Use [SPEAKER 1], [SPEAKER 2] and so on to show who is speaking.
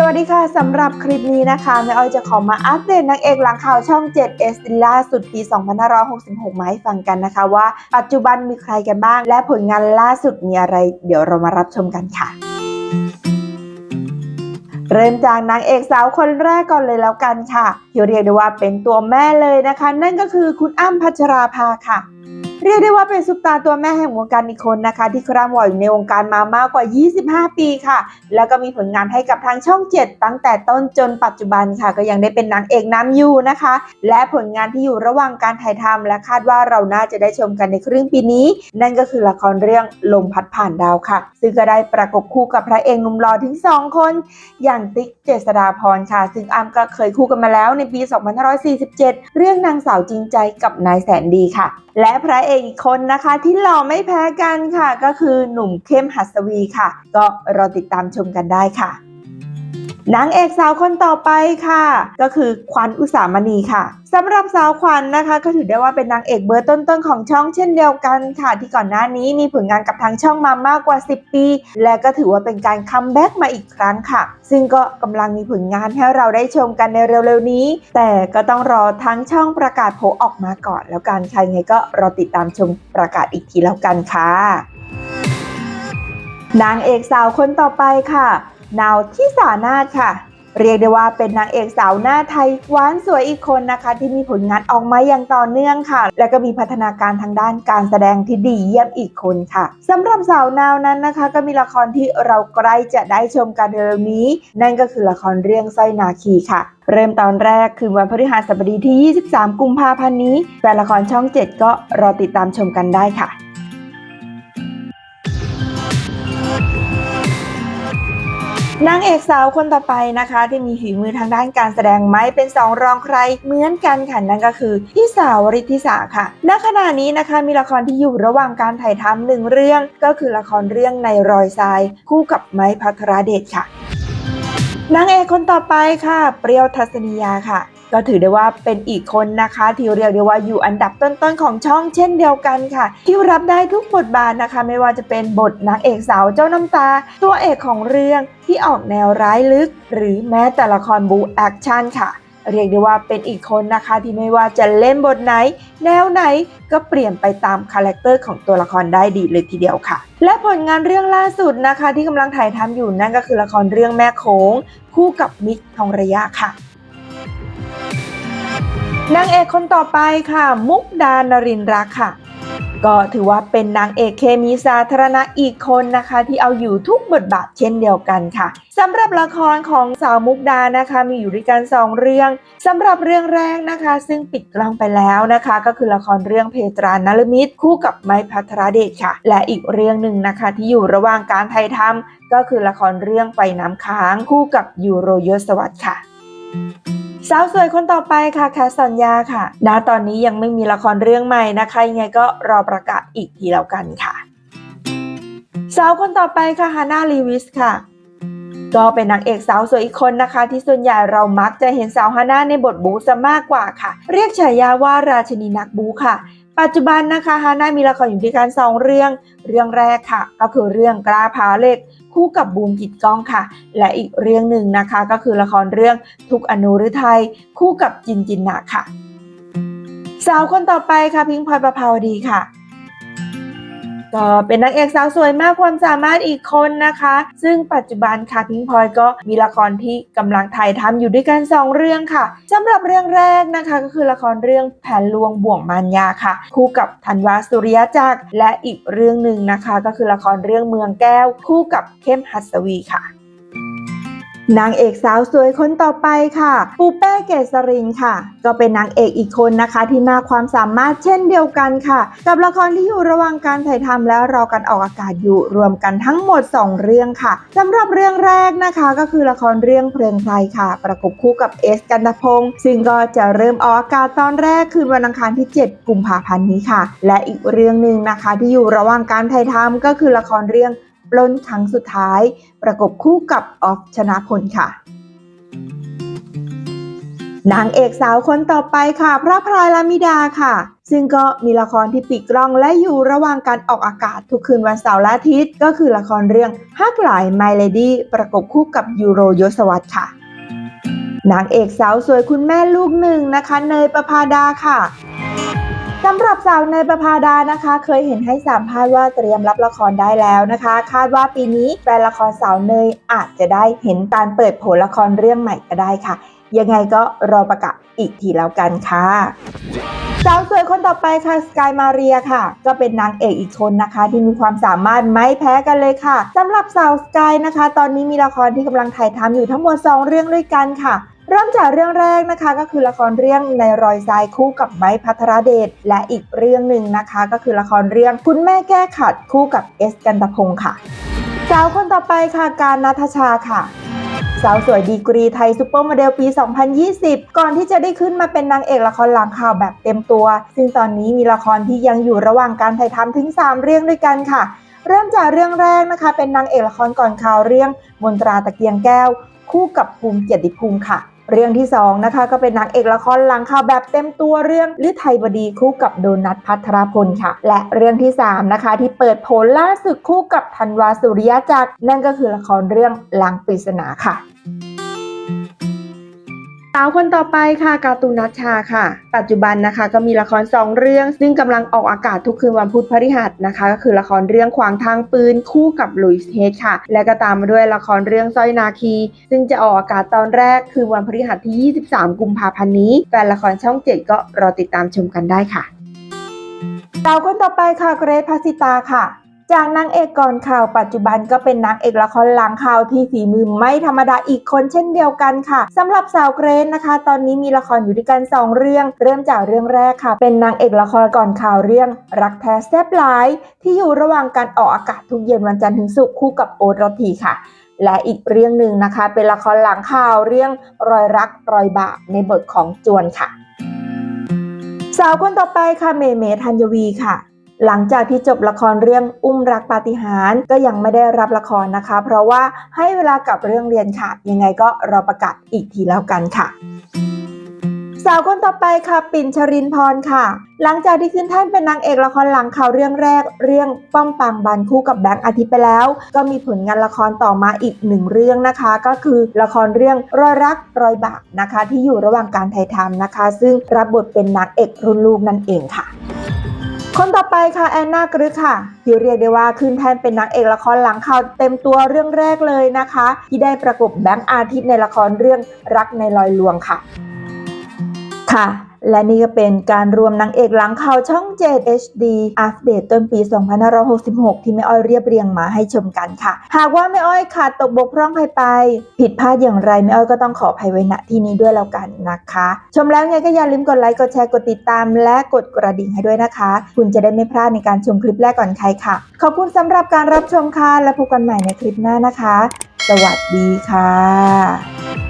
[SPEAKER 1] สวัสดีค่ะสำหรับคลิปนี้นะคะแม่อ้อยจะขอมาอัปเดตนางเอกหลังข่าวช่อง 7 S ล่าสุดปี 2566 มาให้ฟังกันนะคะว่า ปัจจุบันมีใครกันบ้าง และผลงานล่าสุดมีอะไร เดี๋ยวเรามารับชมกันค่ะเริ่มจากนางเอกสาวคนแรกก่อนเลยแล้วกันค่ะที่เรียกได้ว่าเป็นตัวแม่เลยนะคะ นั่นก็คือคุณอ้ำพัชราภาค่ะ เรียกได้ว่าเป็นซุปตาตัวแม่แห่งวงการอีกคนนะคะ ที่คร่ำวอดอยู่ในวงการมามากกว่า 25 ปีค่ะ แล้วก็มีผลงานให้กับทางช่อง 7 ตั้งแต่ต้นจนปัจจุบันค่ะ ก็ยังได้เป็นนางเอกน้ำยูนะคะ และผลงานที่อยู่ระหว่างการถ่ายทำและคาดว่าเราน่าจะได้ชมกันในครึ่งปีนี้ นั่นก็คือละครเรื่องลมพัดผ่านดาวค่ะ ซึ่งก็ได้ประกบคู่กับพระเอกหนุ่มหล่อถึง 2 คน อย่างติ๊กเจษฎาพรค่ะ ซึ่งอ้ำก็เคยคู่กันมาแล้วในปี 2547 เรื่องนางสาวจริงใจกับนายแสนดีค่ะ และพระเอกอีกคนนะคะ ที่หล่อไม่แพ้กันค่ะ ก็คือหนุ่มเข้มหัสวีค่ะ ก็รอติดตามชมกันได้ค่ะ นางเอกสาวคนต่อไปค่ะ ก็คือขวัญอุสามณีค่ะสำหรับสาวขวัญนะคะ ก็ถือได้ว่าเป็นนางเอกเบอร์ต้นๆของช่องเช่นเดียวกันค่ะ ที่ก่อนหน้านี้มีผลงานกับทางช่องมามากกว่า 10 ปี และก็ถือว่าเป็นการคัมแบ็กมาอีกครั้งค่ะ ซึ่งก็กำลังมีผลงานให้เราได้ชมกันในเร็วๆนี้ แต่ก็ต้องรอทั้งช่องประกาศโผลออกมาก่อน แล้วกันใครไงก็รอติดตามชมประกาศอีกทีแล้วกันค่ะนางเอกสาวคนต่อไปค่ะ นาวที่สานาถค่ะ เรียกได้ว่าเป็นนางเอกสาวหน้าไทยหวานสวยอีกคนนะคะ ที่มีผลงานออกมาอย่างต่อเนื่องค่ะ และก็มีพัฒนาการทางด้านการแสดงที่ดีเยี่ยมอีกคนค่ะสำหรับสาวนาวนั้นนะคะ ก็มีละครที่เราใกล้จะได้ชมกันเร็วนี้ นั่นก็คือละครเรื่องสร้อยนาคีค่ะเริ่มตอนแรกคือวันพฤหัสบดีที่ 23 กุมภาพันธ์นี้แฟนละครช่อง 7 ก็รอติดตามชมกันได้ค่ะ นางเอกสาวคนต่อไปนะคะ ที่มีฝีมือทางด้านการแสดงไม่เป็นสองรองใครเหมือนกันค่ะนั่นก็คือพี่สาวริทธิสาค่ะณขณะนี้นะคะมีละครที่อยู่ระหว่างการถ่ายทำหนึ่งเรื่องก็คือละครเรื่องในรอยทราย คู่กับไม้พัทรเดชค่ะนางเอกคนต่อไปค่ะ เปรี้ยวทัศนียาค่ะ ก็ถือได้ว่าเป็นอีกคนนะคะ ที่เรียกได้ว่าอยู่อันดับต้นๆของช่องเช่นเดียวกันค่ะ ที่รับได้ทุกบทบาทนะคะ ไม่ว่าจะเป็นบทนางเอกสาวเจ้าน้ำตา ตัวเอกของเรื่องที่ออกแนวร้ายลึก หรือแม้แต่ละครบูแอคชั่นค่ะเรียกได้ว่าเป็นอีกคนนะคะที่ไม่ว่าจะเล่นบทไหน แนวไหนก็เปลี่ยนไปตามคาแรคเตอร์ของตัวละครได้ดีเลยทีเดียวค่ะ และผลงานเรื่องล่าสุดนะคะ ที่กำลังถ่ายทำอยู่นั่นก็คือละครเรื่องแม่โขงคู่กับมิกทองระยะค่ะ นางเอกคนต่อไปค่ะ มุกดานรินรักค่ะ ก็ถือว่าเป็นนางเอกเคมีสาธารณะอีกคนนะคะ ที่เอาอยู่ทุกบทบาทเช่นเดียวกันค่ะสำหรับละครของสาวมุกดานะคะ มีอยู่ด้วยกันสองเรื่องสำหรับเรื่องแรกนะคะ ซึ่งปิดกล้องไปแล้วนะคะ ก็คือละครเรื่องเพตรานลมิตรคู่กับไม้พัทรเดชค่ะ และอีกเรื่องหนึ่งนะคะ ที่อยู่ระหว่างการถ่ายทำก็คือละครเรื่องไฟน้ำค้างคู่กับยูโรยศวรรษค่ะ สาวสวยคนต่อไปค่ะแคสสัญญาค่ะณตอนนี้ยังไม่มีละครเรื่องใหม่นะคะ ยังไงก็รอประกาศอีกทีแล้วกันค่ะ สาวคนต่อไปค่ะฮานาลีวิสค่ะ ก็เป็นนางเอกสาวสวยอีกคนนะคะ ที่ส่วนใหญ่เรามักจะเห็นสาวฮาน่าในบทบูซะมากกว่าค่ะ เรียกฉายาว่าราชินีนักบูค่ะปัจจุบันนะคะฮาน่ามีละครอยู่ด้วยกันสองเรื่อง เรื่องแรกค่ะ ก็คือเรื่องกล้าผาเหล็ก คู่กับบูมกิจก้องค่ะ และอีกเรื่องหนึ่งนะคะก็คือละครเรื่องทุกอนุฤทัยคู่กับจินจินนาค่ะ สาวคนต่อไปค่ะพิงพลอยประภาวดีค่ะ ก็เป็นนางเอกสาวสวยมากความสามารถอีกคนนะคะ ซึ่งปัจจุบันค่ะพิงพลอยก็มีละครที่กำลังถ่ายทำอยู่ด้วยกันสองเรื่องค่ะสำหรับเรื่องแรกนะคะ ก็คือละครเรื่องแผนลวงบ่วงมารยาค่ะ คู่กับธันวาสุริยจักรและอีกเรื่องหนึ่งนะคะ ก็คือละครเรื่องเมืองแก้ว คู่กับเข้มหัสวีค่ะ นางเอกสาวสวยคนต่อไปค่ะ ปูเป้เกษรินค่ะ ก็เป็นนางเอกอีกคนนะคะที่มากความสามารถเช่นเดียวกันค่ะ กับละครที่อยู่ระหว่างการถ่ายทำและรอกันออกอากาศอยู่รวมกันทั้งหมด 2 เรื่องค่ะสำหรับเรื่องแรกนะคะก็คือละครเรื่องเพลิงไพรค่ะ ประกบคู่กับเอสกันตพงศ์ซึ่งก็จะเริ่มออกอากาศตอนแรกคืนวันอังคารที่ 7 กุมภาพันธ์นี้ค่ะ และอีกเรื่องหนึ่งนะคะที่อยู่ระหว่างการถ่ายทำก็คือละครเรื่อง ปล้นครั้งสุดท้าย ประกบคู่กับออฟชนะพลค่ะนางเอกสาวคนต่อไปค่ะ พระพรายลามิดาค่ะ ซึ่งก็มีละครที่ปิดกล้องและอยู่ระหว่างการออกอากาศทุกคืนวันเสาร์และอาทิตย์ ก็คือละครเรื่องฮักหลาย My Lady ประกบคู่กับยูโรยศวรรษค่ะนางเอกสาวสวยคุณแม่ลูกหนึ่งนะคะ เนยประภาดาค่ะ สำหรับสาวเนประภาดานะคะ เคยเห็นให้สัมภาษณ์ว่าเตรียมรับละครได้แล้วนะคะ คาดว่าปีนี้แฟนละครสาวเนยอาจจะได้เห็นการเปิดโผลละครเรื่องใหม่ก็ได้ค่ะ ยังไงก็รอประกาศอีกทีแล้วกันค่ะสาวสวยคนต่อไปค่ะสกายมาเรียค่ะ ก็เป็นนางเอกอีกคนนะคะ ที่มีความสามารถไม่แพ้กันเลยค่ะสำหรับสาวสกายนะคะ ตอนนี้มีละครที่กำลังถ่ายทำอยู่ทั้งหมด 2 เรื่องด้วยกันค่ะ เริ่มจากเรื่องแรกนะคะก็คือละครเรื่องในรอยทรายคู่กับไม้พัทรเดชและอีกเรื่องหนึ่งนะคะ ก็คือละครเรื่องคุณแม่แก้ขัดคู่กับเอสกันตพงค์ค่ะสาวคนต่อไปค่ะการนัทชาค่ะสาวสวยดีกรีไทยซูเปอร์โมเดลปี 2020 ก่อนที่จะได้ขึ้นมาเป็นนางเอกละครหลังข่าวแบบเต็มตัว ซึ่งตอนนี้มีละครที่ยังอยู่ระหว่างการถ่ายทำถึง 3 เรื่องด้วยกันค่ะ เริ่มจากเรื่องแรกนะคะ เป็นนางเอกละครก่อนข่าวเรื่องมนตราตะเกียงแก้ว คู่กับภูมิเกียรติภูมิค่ะ เรื่องที่2นะคะก็เป็นนางเอกละครหลังข่าวแบบเต็มตัวเรื่องฤทัยบดีคู่กับโดนัทพัทรพลค่ะ และเรื่องที่3นะคะที่เปิดโผลล่าสุดคู่กับธันวาสุริยจักรนั่นก็คือละครเรื่องลังปริศนาค่ะ สาวคนต่อไปค่ะการ์ตูนนัชชาค่ะ ปัจจุบันนะคะก็มีละคร 2 เรื่อง ซึ่งกำลังออกอากาศทุกคืนวันพุธพฤหัสนะคะ ก็คือละครเรื่องขวางทางปืนคู่กับลุยส์เฮดค่ะ และก็ตามมาด้วยละครเรื่องสร้อยนาคี ซึ่งจะออกอากาศตอนแรกคือวันพฤหัสที่ 23 กุมภาพันธ์นี้แฟนละครช่อง 7 ก็รอติดตามชมกันได้ค่ะสาวคนต่อไปค่ะเกรทพัสิตาค่ะ จากนางเอกก่อนข่าวปัจจุบันก็เป็นนางเอกละครหลังข่าวที่ฝีมือไม่ธรรมดาอีกคนเช่นเดียวกันค่ะสำหรับสาวเกรซนะคะ ตอนนี้มีละครอยู่ด้วยกัน 2 เรื่อง เริ่มจากเรื่องแรกค่ะ เป็นนางเอกละครก่อนข่าวเรื่อง รักแท้แซ่บหลาย ที่อยู่ระหว่างการออกอากาศทุกเย็นวันจันทร์ถึงศุกร์คู่กับโอ๊ตรทีค่ะและอีกเรื่องหนึ่งนะคะ เป็นละครหลังข่าวเรื่องรอยรักรอยบาปในบทของจวนค่ะ สาวคนต่อไปค่ะเมเมธัญวีค่ะ หลังจากที่จบละครเรื่องอุ้มรักปาฏิหาริย์ก็ยังไม่ได้รับละครนะคะ เพราะว่าให้เวลากับเรื่องเรียนค่ะ ยังไงก็รอประกาศอีกทีแล้วกันค่ะสาวคนต่อไปค่ะปิ่นชรินพรค่ะ หลังจากที่ขึ้นแท่านเป็นนางเอกละครหลังข่าวเรื่องแรก เรื่องป้อมปางบันคู่กับแบงค์อาทิตย์ไปแล้ว ก็มีผลงานละครต่อมาอีกหนึ่งเรื่องนะคะ ก็คือละครเรื่องรอยรักรอยบาปนะคะ ที่อยู่ระหว่างการถ่ายทำนะคะ ซึ่งรับบทเป็นนางเอกรุ่นลูกนั่นเองค่ะ คนต่อไปค่ะแอนนากรึกค่ะที่เรียกได้ว่าขึ้นแทนเป็นนางเอกละครหลังข่าวเต็มตัวเรื่องแรกเลยนะคะ ที่ได้ประกบแบงค์อาทิตย์ในละครเรื่องรักในลอยลวงค่ะ ค่ะ และนี่ก็เป็นการรวมนางเอกหลังข่าวช่อง 7 HD อัปเดตต้นปี 2566 ที่แม่อ้อยเรียบเรียงมาให้ชมกันค่ะ หากว่าแม่อ้อยขาดตกบกพร่องใครไป ผิดพลาดอย่างไรแม่อ้อยก็ต้องขออภัยไว้ณที่นี้ด้วยแล้วกันนะคะ ชมแล้วไงก็อย่าลืมกดไลค์กดแชร์กดติดตาม และกดกระดิ่งให้ด้วยนะคะ คุณจะได้ไม่พลาดในการชมคลิปแรกก่อนใครค่ะ ขอบคุณสำหรับการรับชมค่ะและพบกันใหม่ในคลิปหน้านะคะ สวัสดีค่ะ